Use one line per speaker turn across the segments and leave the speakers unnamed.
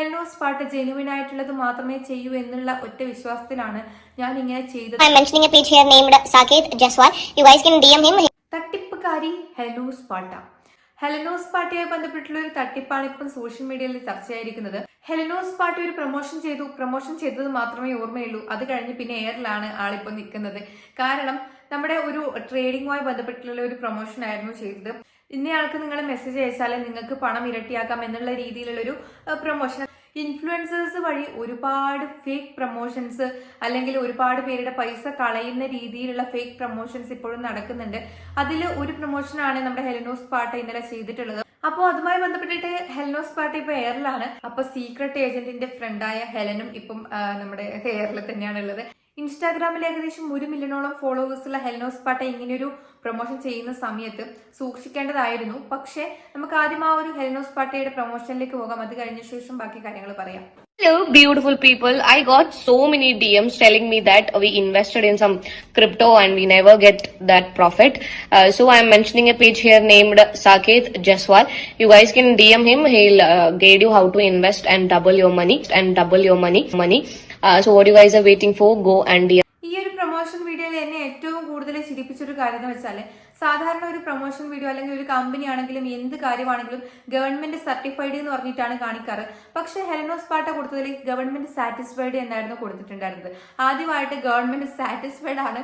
ഹെൽനോസ് പാട്ട് ജെനുവിൻ ആയിട്ടുള്ളത് മാത്രമേ ചെയ്യൂ എന്നുള്ള ഒറ്റ വിശ്വാസത്തിലാണ് ഞാൻ ഇങ്ങനെ ചെയ്തത്. തട്ടിപ്പുകാരി ഹെലനോസ് പാട്ട. ഹെലനോസ് പാട്ടയുമായി ബന്ധപ്പെട്ടുള്ള ഒരു തട്ടിപ്പാണ് ഇപ്പം സോഷ്യൽ മീഡിയയിൽ ചർച്ചയായിരിക്കുന്നത്. ഹെലനോസ് പാർട്ടി ഒരു പ്രൊമോഷൻ ചെയ്തു. പ്രൊമോഷൻ ചെയ്തത് മാത്രമേ ഓർമ്മയുള്ളൂ. അത് കഴിഞ്ഞ് പിന്നെ എയറിലാണ് ആളിപ്പോൾ നിൽക്കുന്നത്. കാരണം നമ്മുടെ ഒരു ട്രേഡിങ്ങുമായി ബന്ധപ്പെട്ടുള്ള ഒരു പ്രൊമോഷൻ ആയിരുന്നു ചെയ്തത്. ഇന്നയാൾക്ക് നിങ്ങൾ മെസ്സേജ് അയച്ചാൽ നിങ്ങൾക്ക് പണം ഇരട്ടിയാക്കാം എന്നുള്ള രീതിയിലുള്ളൊരു പ്രൊമോഷൻ ഇൻഫ്ലുവൻസേഴ്സ് വഴി ഒരുപാട് ഫേക്ക് പ്രൊമോഷൻസ് അല്ലെങ്കിൽ ഒരുപാട് പേരുടെ പൈസ കളയുന്ന രീതിയിലുള്ള ഫേക്ക് പ്രൊമോഷൻസ് ഇപ്പോഴും നടക്കുന്നുണ്ട്. അതിൽ ഒരു പ്രൊമോഷനാണ് നമ്മുടെ ഹെലനോസ് പാട്ട ഇന്നലെ ചെയ്തിട്ടുള്ളത്. അപ്പോൾ അതുമായി ബന്ധപ്പെട്ടിട്ട് ഹെലനോസ് പാർട്ടി ഇപ്പോൾ എയറിലാണ് അപ്പോൾ സീക്രട്ട് ഏജന്റിന്റെ ഫ്രണ്ടായ ഹെലനും ഇപ്പം നമ്മുടെ എയറിൽ തന്നെയാണ് ഉള്ളത് ഇൻസ്റ്റാഗ്രാമിൽ ഏകദേശം ഒരു മില്യണോളം ഫോളോവേഴ്സുള്ള ഹെൽനോസ് പാട്ട ഇങ്ങനെയൊരു പ്രൊമോഷൻ ചെയ്യുന്ന സമയത്ത് സൂക്ഷിക്കേണ്ടതായിരുന്നു. പക്ഷേ നമുക്ക് ആദ്യം ആ ഒരു ഹെൽനോസ് പാട്ടയുടെ പ്രൊമോഷനിലേക്ക് പോകാം. അത് കഴിഞ്ഞ ശേഷം ബാക്കി കാര്യങ്ങൾ പറയാം.
Hello, beautiful people. I got so many DMs telling me that we invested in some crypto and we never get that profit. Uh, so I'm mentioning a page here named Saket Jaswal. You guys can DM him. He'll uh, guide you how to invest and double your money and double your money money. Uh, so what you guys are waiting for? Go and DM.
ഈ ഒരു promotion വീഡിയോയിൽ എന്നെ ഏറ്റവും കൂടുതൽ ചിരിപ്പിച്ചൊരു കാര്യം എന്ന് വെച്ചാൽ സാധാരണ ഒരു പ്രൊമോഷൻ വീഡിയോ അല്ലെങ്കിൽ ഒരു കമ്പനി ആണെങ്കിലും എന്ത് കാര്യമാണെങ്കിലും ഗവൺമെന്റ് സർട്ടിഫൈഡ് എന്ന് പറഞ്ഞിട്ടാണ് കാണിക്കാറ്. പക്ഷേ ഹെലനോസ് പാട്ട കൊടുത്തതിൽ ഗവൺമെന്റ് സാറ്റിസ്ഫൈഡ് എന്നായിരുന്നു കൊടുത്തിട്ടുണ്ടായിരുന്നത്. ആദ്യമായിട്ട് ഗവൺമെന്റ് സാറ്റിസ്ഫൈഡ് ആണ്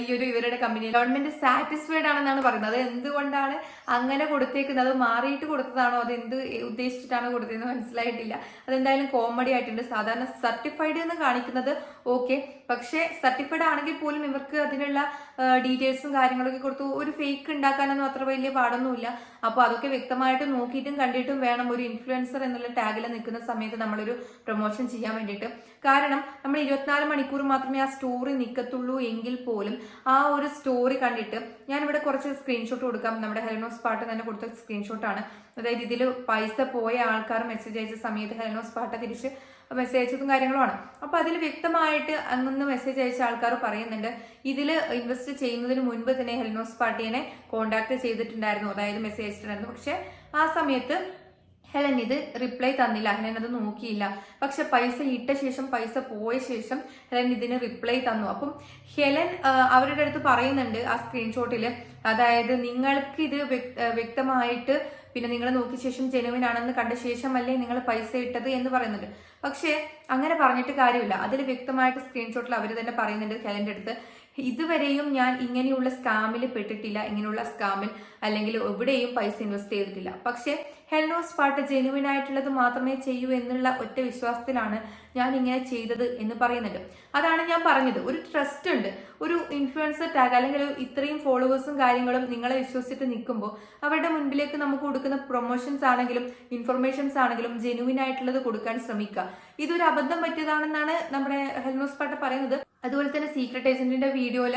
ഈ ഒരു ഇവരുടെ കമ്പനി ഗവൺമെന്റ് സാറ്റിസ്ഫൈഡ് ആണെന്നാണ് പറയുന്നത്. അത് എന്തുകൊണ്ടാണ് അങ്ങനെ കൊടുത്തേക്കുന്നത്? മാറിയിട്ട് കൊടുത്തതാണോ? അത് എന്ത് ഉദ്ദേശിച്ചിട്ടാണ് കൊടുത്തതെന്ന് മനസ്സിലായിട്ടില്ല. അതെന്തായാലും കോമഡി ആയിട്ടുണ്ട്. സാധാരണ സർട്ടിഫൈഡ് എന്ന് കാണിക്കുന്നത് ഓക്കെ പക്ഷേ സർട്ടിഫൈഡ് ആണെങ്കിൽ പോലും ഇവർക്ക് അതിനുള്ള ഡീറ്റെയിൽസും കാര്യങ്ങളൊക്കെ കൊടുത്തു ഒരു ഫേക്ക് ഉണ്ടാക്കാനൊന്നും അത്ര വലിയ പാടൊന്നുമില്ല. അപ്പോൾ അതൊക്കെ വ്യക്തമായിട്ട് നോക്കിയിട്ടും കണ്ടിട്ടും വേണം ഒരു ഇൻഫ്ലുവൻസർ എന്നുള്ള ടാഗിൽ നിൽക്കുന്ന സമയത്ത് നമ്മളൊരു പ്രൊമോഷൻ ചെയ്യാൻ വേണ്ടിയിട്ട്. കാരണം നമ്മൾ ഇരുപത്തിനാല് മണിക്കൂർ മാത്രമേ ആ സ്റ്റോറി നിൽക്കത്തുള്ളൂ എങ്കിൽ പോലും ആ ഒരു സ്റ്റോറി കണ്ടിട്ട് ഞാനിവിടെ കുറച്ച് സ്ക്രീൻഷോട്ട് കൊടുക്കാം നമ്മുടെ ഹെലനോസ് പാട്ട് തന്നെ കൊടുത്ത സ്ക്രീൻഷോട്ടാണ് അതായത് ഇതിൽ പൈസ പോയ ആൾക്കാർ മെസ്സേജ് അയച്ച സമയത്ത് ഹെലനോസ് പാട്ട തിരിച്ച് മെസ്സേജ് അയച്ചതും കാര്യങ്ങളുമാണ്. അപ്പൊ അതിൽ വ്യക്തമായിട്ട് അന്ന് മെസ്സേജ് അയച്ച ആൾക്കാർ പറയുന്നുണ്ട് ഇതിൽ ഇൻവെസ്റ്റ് ചെയ്യുന്നതിന് മുൻപ് തന്നെ ഹെൽനോസ് പാർട്ടിയെ കോണ്ടാക്ട് ചെയ്തിട്ടുണ്ടായിരുന്നു. അതായത് മെസ്സേജ് അയച്ചിട്ടുണ്ടായിരുന്നു. പക്ഷെ ആ സമയത്ത് ഹെലൻ ഇത് റിപ്ലൈ തന്നില്ല. ഹെലൻ അത് നോക്കിയില്ല. പക്ഷെ പൈസ ഇട്ട ശേഷം പൈസ പോയ ശേഷം ഹെലൻ ഇതിന് റിപ്ലൈ തന്നു. അപ്പം ഹെലൻ അവരുടെ അടുത്ത് പറയുന്നുണ്ട് ആ സ്ക്രീൻഷോട്ടിൽ അതായത് നിങ്ങൾക്ക് ഇത് വ്യക്തമായിട്ട് പിന്നെ നിങ്ങൾ നോക്കിയ ശേഷം ജെനുവിൻ ആണെന്ന് കണ്ട ശേഷമല്ലേ നിങ്ങൾ പൈസ ഇട്ടത് എന്ന് പറയുന്നുണ്ട്. പക്ഷേ അങ്ങനെ പറഞ്ഞിട്ട് കാര്യമില്ല. അതിൽ വ്യക്തമായിട്ട് സ്ക്രീൻഷോട്ടിൽ അവർ തന്നെ പറയുന്നുണ്ട് ഹെലന്റെ അടുത്ത്. ഇതുവരെയും ഞാൻ ഇങ്ങനെയുള്ള സ്കാമിൽ പെട്ടിട്ടില്ല. ഇങ്ങനെയുള്ള സ്കാമിൽ അല്ലെങ്കിൽ എവിടെയും പൈസ ഇൻവെസ്റ്റ് ചെയ്തിട്ടില്ല. പക്ഷേ ഹെൽനോസ് പാട്ട് ജെനുവിൻ ആയിട്ടുള്ളത് മാത്രമേ ചെയ്യൂ എന്നുള്ള ഒറ്റ വിശ്വാസത്തിലാണ് ഞാൻ ഇങ്ങനെ ചെയ്തത് എന്ന് പറയുന്നുണ്ട് അതാണ് ഞാൻ പറഞ്ഞത്. ഒരു ട്രസ്റ്റ് ഉണ്ട്. ഒരു ഇൻഫ്ലുവൻസർ ടാഗ് അല്ലെങ്കിൽ ഇത്രയും ഫോളോവേഴ്സും കാര്യങ്ങളും നിങ്ങളെ വിശ്വസിച്ചിട്ട് നിൽക്കുമ്പോൾ അവരുടെ മുൻപിലേക്ക് നമുക്ക് കൊടുക്കുന്ന പ്രൊമോഷൻസ് ആണെങ്കിലും ഇൻഫർമേഷൻസ് ആണെങ്കിലും ജെനുവിൻ ആയിട്ടുള്ളത് കൊടുക്കാൻ ശ്രമിക്കുക. ഇതൊരു അബദ്ധം പറ്റിയതാണെന്നാണ് നമ്മുടെ ഹെൽനോസ് പാട്ട് പറയുന്നത്. അതുപോലെ തന്നെ സീക്രട്ട് ഏജന്റിന്റെ വീഡിയോയിൽ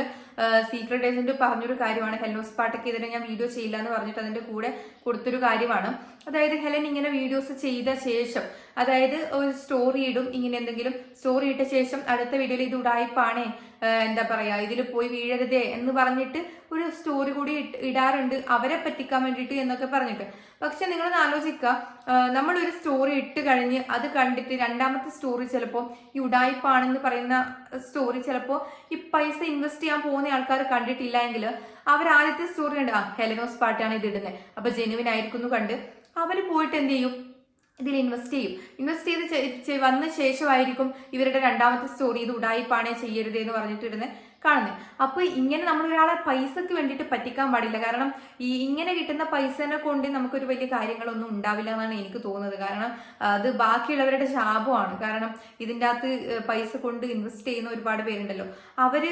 സീക്രട്ട് ഏജന്റ് പറഞ്ഞൊരു കാര്യമാണ്. ഹെൽനോസ് പാട്ടയ്ക്കെതിരെ ഞാൻ വീഡിയോ ചെയ്യില്ല എന്ന് പറഞ്ഞിട്ട് അതിന്റെ കൂടെ കൊടുത്തൊരു കാര്യമാണ്. അതായത് ഹെലൻ ഇങ്ങനെ വീഡിയോസ് ചെയ്ത ശേഷം അതായത് ഒരു സ്റ്റോറി ഇടും ഇങ്ങനെ എന്തെങ്കിലും സ്റ്റോറി ഇട്ട ശേഷം അടുത്ത വീഡിയോയിൽ ഇത് ഉടായിപ്പാണേ ഏഹ് എന്താ പറയാ ഇതിൽ പോയി വീഴരുതേ എന്ന് പറഞ്ഞിട്ട് ഒരു സ്റ്റോറി കൂടി ഇടാറുണ്ട് അവരെ പറ്റിക്കാൻ വേണ്ടിയിട്ട് എന്നൊക്കെ പറഞ്ഞിട്ട്. പക്ഷെ നിങ്ങളൊന്ന് ആലോചിക്കുക നമ്മളൊരു സ്റ്റോറി ഇട്ട് കഴിഞ്ഞ് അത് കണ്ടിട്ട് രണ്ടാമത്തെ സ്റ്റോറി ചിലപ്പോൾ ഈ ഉടായ്പാണെന്ന് പറയുന്ന സ്റ്റോറി ചിലപ്പോൾ ഈ പൈസ ഇൻവെസ്റ്റ് ചെയ്യാൻ പോകുന്ന ആൾക്കാർ കണ്ടിട്ടില്ല എങ്കിൽ അവർ ആദ്യത്തെ സ്റ്റോറി കണ്ട് ആ ഹെലനോസ് പാട്ടാണ് ഇത് ഇടുന്നത് അപ്പോൾ ജെനുവിൻ ആയിരിക്കുന്നു കണ്ട് അവർ പോയിട്ട് എന്ത് ചെയ്യും? ഇതിൽ ഇൻവെസ്റ്റ് ചെയ്യും. ഇൻവെസ്റ്റ് ചെയ്ത് വന്ന ശേഷമായിരിക്കും ഇവരുടെ രണ്ടാമത്തെ സ്റ്റോറി ഇത് ഉടായിപ്പാണേ ചെയ്യരുത് എന്ന് പറഞ്ഞിട്ട് ഇടുന്നത് കാണുന്നത് അപ്പൊ ഇങ്ങനെ നമ്മൾ ഒരാളെ പൈസക്ക് വേണ്ടിയിട്ട് പറ്റിക്കാൻ പാടില്ല. കാരണം ഈ ഇങ്ങനെ കിട്ടുന്ന പൈസനെ കൊണ്ട് നമുക്കൊരു വലിയ കാര്യങ്ങളൊന്നും ഉണ്ടാവില്ല എന്നാണ് എനിക്ക് തോന്നുന്നത്. കാരണം അത് ബാക്കിയുള്ളവരുടെ ശാപമാണ്. കാരണം ഇതിന്റെ അകത്ത് പൈസ കൊണ്ട് ഇൻവെസ്റ്റ് ചെയ്യുന്ന ഒരുപാട് പേരുണ്ടല്ലോ. അവർ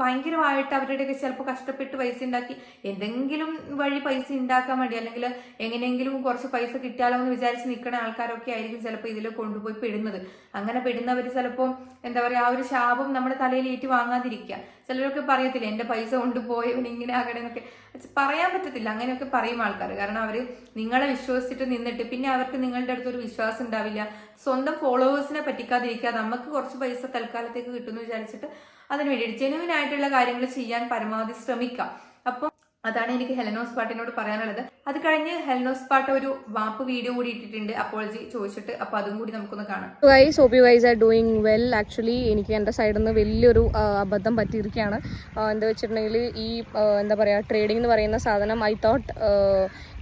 ഭയങ്കരമായിട്ട് അവരുടെയൊക്കെ ചിലപ്പോൾ കഷ്ടപ്പെട്ട് പൈസ ഉണ്ടാക്കി എന്തെങ്കിലും വഴി പൈസ ഉണ്ടാക്കാൻ വേണ്ടി അല്ലെങ്കിൽ എങ്ങനെയെങ്കിലും കുറച്ച് പൈസ കിട്ടിയാലോ എന്ന് വിചാരിച്ച് നിൽക്കുന്ന ആൾക്കാരൊക്കെ ആയിരിക്കും ചിലപ്പോൾ ഇതിൽ കൊണ്ടുപോയി പെടുന്നത്. അങ്ങനെ പെടുന്നവർ ചിലപ്പോൾ എന്താ പറയുക ആ ഒരു ശാപം നമ്മുടെ തലയിൽ ഏറ്റു വാങ്ങാതിരിക്കുക ചിലരൊക്കെ പറയത്തില്ല എന്റെ പൈസ കൊണ്ടുപോയവൻ ഇങ്ങനെ ആകണം എന്നൊക്കെ. പറയാൻ പറ്റത്തില്ല. അങ്ങനെയൊക്കെ പറയും ആൾക്കാർ കാരണം അവർ നിങ്ങളെ വിശ്വസിച്ചിട്ട് നിന്നിട്ട് പിന്നെ അവർക്ക് നിങ്ങളുടെ അടുത്ത് ഒരു വിശ്വാസം ഉണ്ടാവില്ല. സ്വന്തം ഫോളോവേഴ്സിനെ പറ്റിക്കാതിരിക്കുക നമുക്ക് കുറച്ച് പൈസ തൽക്കാലത്തേക്ക് കിട്ടുമെന്ന് വിചാരിച്ചിട്ട് അതിന് വേണ്ടി ജെനുവിൻ ആയിട്ടുള്ള കാര്യങ്ങൾ ചെയ്യാൻ പരമാവധി ശ്രമിക്കാം. അപ്പോൾ അതാണ് എനിക്ക് ഹെലനോസ് പാട്ടിനോട് പറയാനുള്ളത്. അത് കഴിഞ്ഞ് ഹെലനോസ് പാട്ട് ഒരു വാപ്പ് വീഡിയോ കൂടി ഇട്ടിട്ടുണ്ട്. അപ്പോളജി ചോദിച്ചിട്ട് അപ്പൊ അതും കൂടി നമുക്കൊന്ന് കാണാം.
Guys hope you guys are doing well actually എനിക്ക് എന്റെ സൈഡിൽ നിന്ന് വലിയൊരു അബദ്ധം പറ്റിയിരിക്കുകയാണ്. എന്താ വെച്ചിട്ടുണ്ടെങ്കിൽ ഈ എന്താ പറയുക ട്രേഡിംഗ് എന്ന് പറയുന്ന സാധനം ഐ തോട്ട്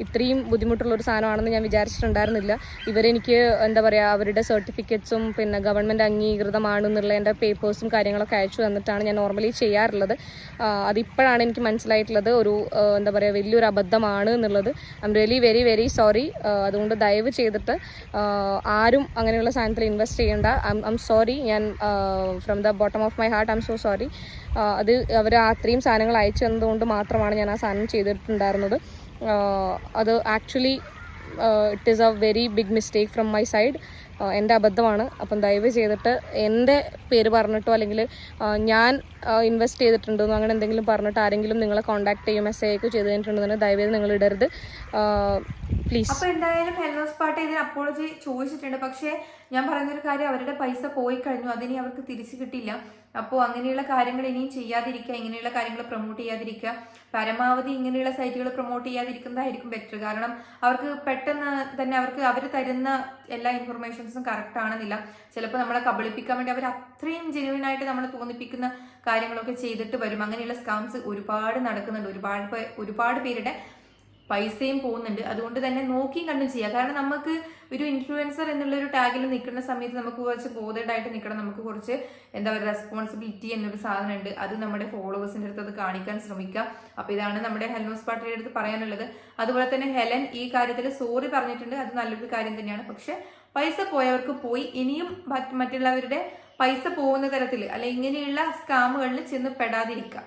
ഇത്രയും ബുദ്ധിമുട്ടുള്ള ഒരു സാധനമാണെന്ന് ഞാൻ വിചാരിച്ചിട്ടുണ്ടായിരുന്നില്ല. ഇവരെനിക്ക് എന്താ പറയുക അവരുടെ സർട്ടിഫിക്കറ്റ്സും പിന്നെ ഗവൺമെന്റ് അംഗീകൃതമാണെന്നുള്ള എന്റെ പേപ്പേഴ്സും കാര്യങ്ങളൊക്കെ അയച്ചു തന്നിട്ടാണ് ഞാൻ നോർമലി ചെയ്യാറുള്ളത്. അതിപ്പോഴാണ് എനിക്ക് മനസ്സിലായിട്ടുള്ളത് ഒരു എന്താ പറയുക വലിയൊരു അബദ്ധമാണ് എന്നുള്ളത്. I'm really very very sorry അതുകൊണ്ട് ദയവ് ചെയ്തിട്ട് ആരും അങ്ങനെയുള്ള സാധനത്തിൽ ഇൻവെസ്റ്റ് ചെയ്യേണ്ട. ഐ എം സോറി ഞാൻ from the bottom of my heart I'm so sorry അത് അവർ അത്രയും സാധനങ്ങൾ അയച്ചു തന്നതുകൊണ്ട് മാത്രമാണ് ഞാൻ ആ സാധനം ചെയ്തിട്ടുണ്ടായിരുന്നത്. അത് actually it is a very big mistake from my side എന്റെ അബദ്ധമാണ്. അപ്പം ദയവ് ചെയ്തിട്ട് എന്റെ പേര് പറഞ്ഞിട്ടോ അല്ലെങ്കിൽ ഞാൻ ഇൻവെസ്റ്റ് ചെയ്തിട്ടുണ്ടെന്നോ അങ്ങനെ എന്തെങ്കിലും പറഞ്ഞിട്ട് ആരെങ്കിലും നിങ്ങളെ കോൺടാക്ട് ചെയ്യും മെസ്സേജ് ഒക്കെ ചെയ്ത് കഴിഞ്ഞിട്ടുണ്ടെന്ന് ദയവേത് നിങ്ങൾ ഇടരുത്. പ്ലീസ്
അപ്പോൾ എന്തായാലും ഹെൽത്ത് പാട്ട് ഇതിന് അപ്പോളജി ചോദിച്ചിട്ടുണ്ട്. പക്ഷേ ഞാൻ പറയുന്നൊരു കാര്യം അവരുടെ പൈസ പോയി കഴിഞ്ഞു അതിനി അവർക്ക് തിരിച്ചു കിട്ടില്ല. അപ്പോൾ അങ്ങനെയുള്ള കാര്യങ്ങൾ ഇനിയും ചെയ്യാതിരിക്കുക ഇങ്ങനെയുള്ള കാര്യങ്ങൾ പ്രൊമോട്ട് ചെയ്യാതിരിക്കുക. പരമാവധി ഇങ്ങനെയുള്ള സൈറ്റുകൾ പ്രൊമോട്ട് ചെയ്യാതിരിക്കുന്നതായിരിക്കും ബെറ്റർ കാരണം അവർക്ക് പെട്ടെന്ന് തന്നെ അവർക്ക് അവർ തരുന്ന എല്ലാ ഇൻഫർമേഷൻസും കറക്റ്റ് ആണെന്നില്ല. ചിലപ്പോൾ നമ്മളെ കബളിപ്പിക്കാൻ വേണ്ടി അവർ അത്രയും ജെനുവിൻ ആയിട്ട് നമ്മളെ തോന്നിപ്പിക്കുന്ന കാര്യങ്ങളൊക്കെ ചെയ്തിട്ട് വരും. അങ്ങനെയുള്ള സ്കാംസ് ഒരുപാട് നടക്കുന്നുണ്ട്. ഒരുപാട് ഒരുപാട് പേരുടെ പൈസയും പോകുന്നുണ്ട്. അതുകൊണ്ട് തന്നെ നോക്കിയും കണ്ടും ചെയ്യുക കാരണം നമുക്ക് ഒരു ഇൻഫ്ലുവൻസർ എന്നുള്ള ഒരു ടാഗിൽ നിൽക്കുന്ന സമയത്ത് നമുക്ക് കുറച്ച് ബോധേഡ് ആയിട്ട് നിൽക്കണം. നമുക്ക് കുറച്ച് എന്താ പറയുക റെസ്പോൺസിബിലിറ്റി എന്നൊരു സാധനം ഉണ്ട് അത് നമ്മുടെ ഫോളോവേഴ്സിന്റെ അടുത്ത് അത് കാണിക്കാൻ ശ്രമിക്കുക അപ്പോൾ ഇതാണ് നമ്മുടെ ഹെൽമോസ് പാട്ടിയുടെ അടുത്ത് പറയാനുള്ളത്. അതുപോലെ തന്നെ ഹെലൻ ഈ കാര്യത്തിൽ സോറി പറഞ്ഞിട്ടുണ്ട്. അത് നല്ലൊരു കാര്യം തന്നെയാണ്. പക്ഷെ പൈസ പോയവർക്ക് പോയി. ഇനിയും മറ്റുള്ളവരുടെ പൈസ പോകുന്ന തരത്തിൽ അല്ലെ ഇങ്ങനെയുള്ള സ്കാമുകളിൽ ചെന്ന് പെടാതിരിക്കുക